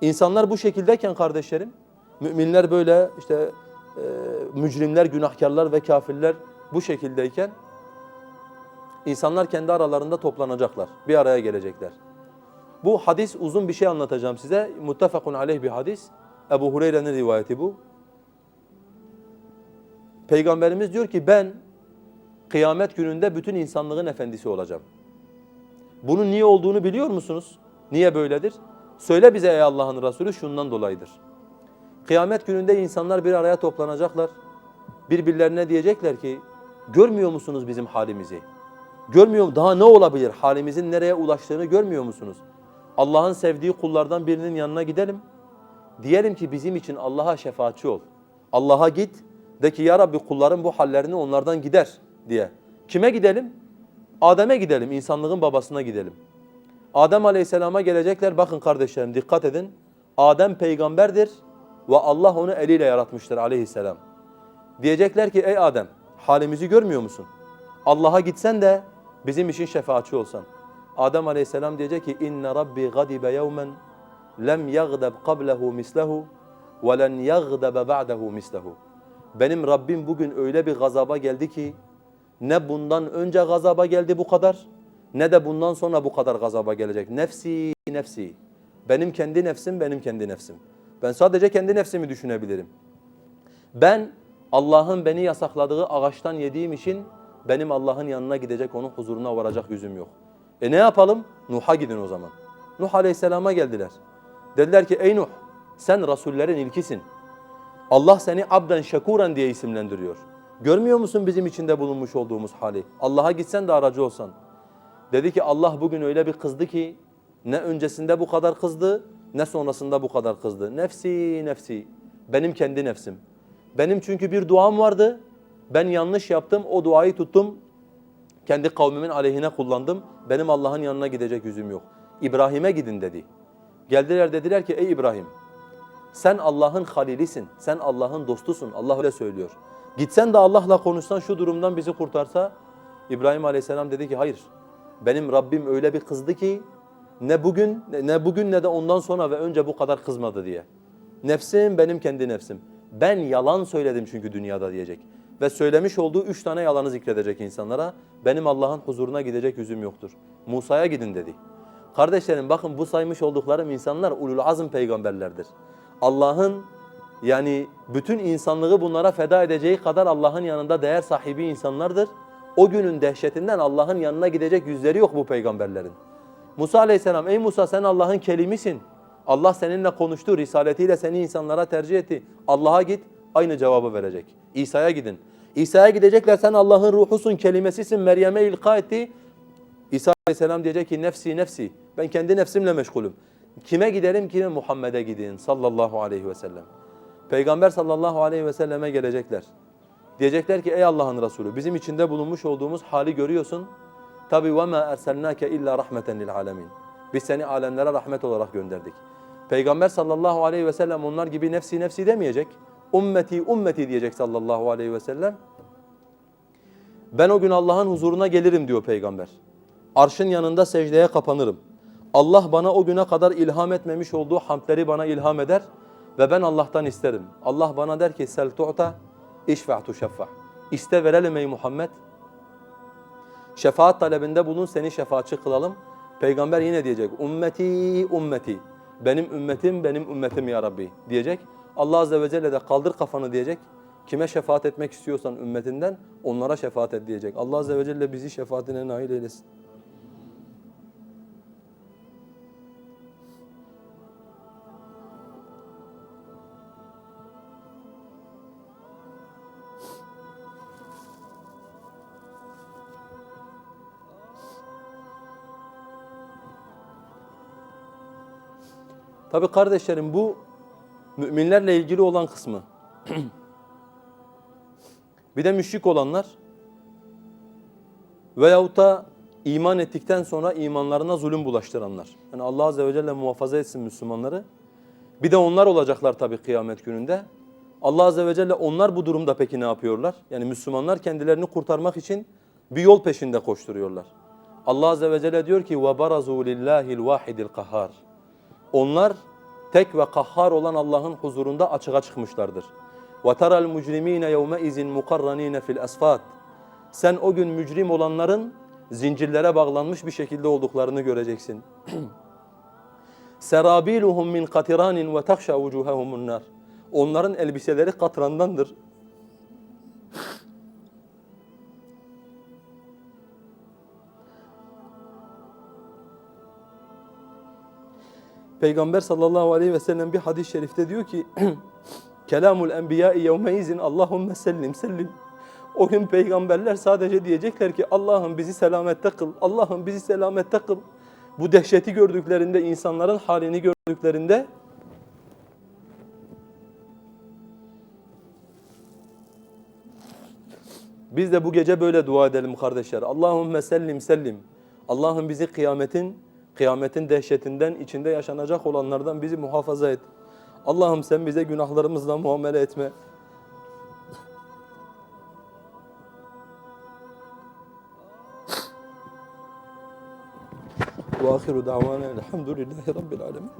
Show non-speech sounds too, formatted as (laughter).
İnsanlar bu şekildeyken kardeşlerim, müminler böyle işte e, mücrimler, günahkarlar ve kafirler bu şekildeyken insanlar kendi aralarında toplanacaklar, bir araya gelecekler. Bu hadis uzun bir şey anlatacağım size. Muttefakun aleyh bir hadis. Ebu Hureyre'nin rivayeti bu. Peygamberimiz diyor ki ben kıyamet gününde bütün insanlığın efendisi olacağım. Bunun niye olduğunu biliyor musunuz? Niye böyledir? Söyle bize ey Allah'ın Resulü şundan dolayıdır. Kıyamet gününde insanlar bir araya toplanacaklar. Birbirlerine diyecekler ki görmüyor musunuz bizim halimizi? Görmüyor daha ne olabilir? Halimizin nereye ulaştığını görmüyor musunuz? Allah'ın sevdiği kullardan birinin yanına gidelim. Diyelim ki bizim için Allah'a şefaatçi ol. Allah'a git. De ki ya Rabbi kulların bu hallerini onlardan gider diye. Kime gidelim? Adem'e gidelim, insanlığın babasına gidelim. Adem Aleyhisselam'a gelecekler. Bakın kardeşlerim dikkat edin. Adem peygamberdir ve Allah onu eliyle yaratmıştır aleyhisselam. Diyecekler ki ey Adem halimizi görmüyor musun? Allah'a gitsen de bizim için şefaatçi olsan. Adem Aleyhisselam diyecek ki inne rabbi gadibe yevmen lem yagdab qablehu mislehu ve len yagdabe ba'dehu mislehu. Benim Rabbim bugün öyle bir gazaba geldi ki ne bundan önce gazaba geldi bu kadar ne de bundan sonra bu kadar gazaba gelecek. Nefsi nefsi. Benim kendi nefsim benim kendi nefsim. Ben sadece kendi nefsimi düşünebilirim. Ben Allah'ın beni yasakladığı ağaçtan yediğim için benim Allah'ın yanına gidecek, onun huzuruna varacak yüzüm yok. E ne yapalım? Nuh'a gidin o zaman. Nuh Aleyhisselam'a geldiler. Dediler ki ey Nuh sen rasullerin ilkisin. Allah seni abden şekuren diye isimlendiriyor. Görmüyor musun bizim içinde bulunmuş olduğumuz hali? Allah'a gitsen de aracı olsan. Dedi ki Allah bugün öyle bir kızdı ki ne öncesinde bu kadar kızdı ne sonrasında bu kadar kızdı. Nefsi nefsi. Benim kendi nefsim. Benim çünkü bir duam vardı. Ben yanlış yaptım. O duayı tuttum. Kendi kavmimin aleyhine kullandım. Benim Allah'ın yanına gidecek yüzüm yok. İbrahim'e gidin dedi. Geldiler dediler ki ey İbrahim sen Allah'ın halilisin. Sen Allah'ın dostusun. Allah öyle söylüyor. Gitsen de Allah'la konuşsan şu durumdan bizi kurtarsa İbrahim Aleyhisselam dedi ki hayır. Benim Rabbim öyle bir kızdı ki ne bugün ne bugün ne de ondan sonra ve önce bu kadar kızmadı diye. Nefsim benim kendi nefsim. Ben yalan söyledim çünkü dünyada diyecek. Ve söylemiş olduğu üç tane yalanı zikredecek insanlara. Benim Allah'ın huzuruna gidecek yüzüm yoktur. Musa'ya gidin dedi. Kardeşlerim bakın bu saymış olduklarım insanlar ulul azm peygamberlerdir. Allah'ın yani bütün insanlığı bunlara feda edeceği kadar Allah'ın yanında değer sahibi insanlardır. O günün dehşetinden Allah'ın yanına gidecek yüzleri yok bu peygamberlerin. Musa aleyhisselam ey Musa sen Allah'ın kelimisin. Allah seninle konuştu, risaletiyle seni insanlara tercih etti. Allah'a git aynı cevabı verecek. İsa'ya gidin. İsa'ya gidecekler sen Allah'ın ruhusun, kelimesisin. Meryem'e ilka etti. İsa aleyhisselam diyecek ki nefsi nefsi. Ben kendi nefsimle meşgulüm. Kime giderim ki? Muhammed'e gidin sallallahu aleyhi ve sellem. Peygamber sallallahu aleyhi ve selleme gelecekler. Diyecekler ki ey Allah'ın Resulü bizim içinde bulunmuş olduğumuz hali görüyorsun. Tabi ve ma erselnake illa rahmeten lil alamin. Biz seni alemlere rahmet olarak gönderdik. Peygamber sallallahu aleyhi ve sellem onlar gibi nefsi nefsi demeyecek. Ümmeti ümmeti diyecek sallallahu aleyhi ve sellem. Ben o gün Allah'ın huzuruna gelirim diyor peygamber. Arşın yanında secdeye kapanırım. Allah bana o güne kadar ilham etmemiş olduğu hamdleri bana ilham eder ve ben Allah'tan isterim. Allah bana der ki sel tu'ta işfa' tuşeffah. İste verelim ey Muhammed. Şefaat talebinde bulun seni şefaatçi kılalım. Peygamber yine diyecek ümmeti ümmeti. Benim ümmetim benim ümmetim ya Rabbi diyecek. Allah azze ve celle de kaldır kafanı diyecek. Kime şefaat etmek istiyorsan ümmetinden onlara şefaat et diyecek. Allah azze ve celle bizi şefaatine nail eylesin. Tabi kardeşlerim bu müminlerle ilgili olan kısmı. (clears throat) bir de müşrik olanlar veyahut da iman ettikten sonra imanlarına zulüm bulaştıranlar. Yani Allah Azze ve Celle muhafaza etsin Müslümanları. Bir de onlar olacaklar tabi kıyamet gününde. Allah Azze ve Celle onlar bu durumda peki ne yapıyorlar? Yani Müslümanlar kendilerini kurtarmak için bir yol peşinde koşturuyorlar. Allah Azze ve Celle diyor ki وَبَرَزُوا لِلّٰهِ الْوَاحِدِ الْقَهَارِ Onlar tek ve kahhar olan Allah'ın huzurunda açığa çıkmışlardır. وَتَرَى الْمُجْرِم۪ينَ يَوْمَئِذٍ مُقَرَّن۪ينَ فِي الْأَسْفَاتِ Sen o gün mücrim olanların zincirlere bağlanmış bir şekilde olduklarını göreceksin. (clears throat) Serabiluhum min katiranin ve takhsha vucuhahum nar. Onların elbiseleri katrandandır. Peygamber sallallahu aleyhi ve sellem bir hadis-i şerifte diyor ki (clears throat) Kelamul enbiya'i yevmeizin Allahumme sellim sellim. O gün peygamberler sadece diyecekler ki Allah'ım bizi selamette kıl. Allah'ım bizi selamette kıl. Bu dehşeti gördüklerinde, insanların halini gördüklerinde biz de bu gece böyle dua edelim kardeşler. Allahümme sellim sellim. Allah'ım bizi kıyametin, kıyametin dehşetinden, içinde yaşanacak olanlardan bizi muhafaza et. Allah'ım sen bize günahlarımızla muamele etme. Ve ahiru davana elhamdülillahi rabbil alemin.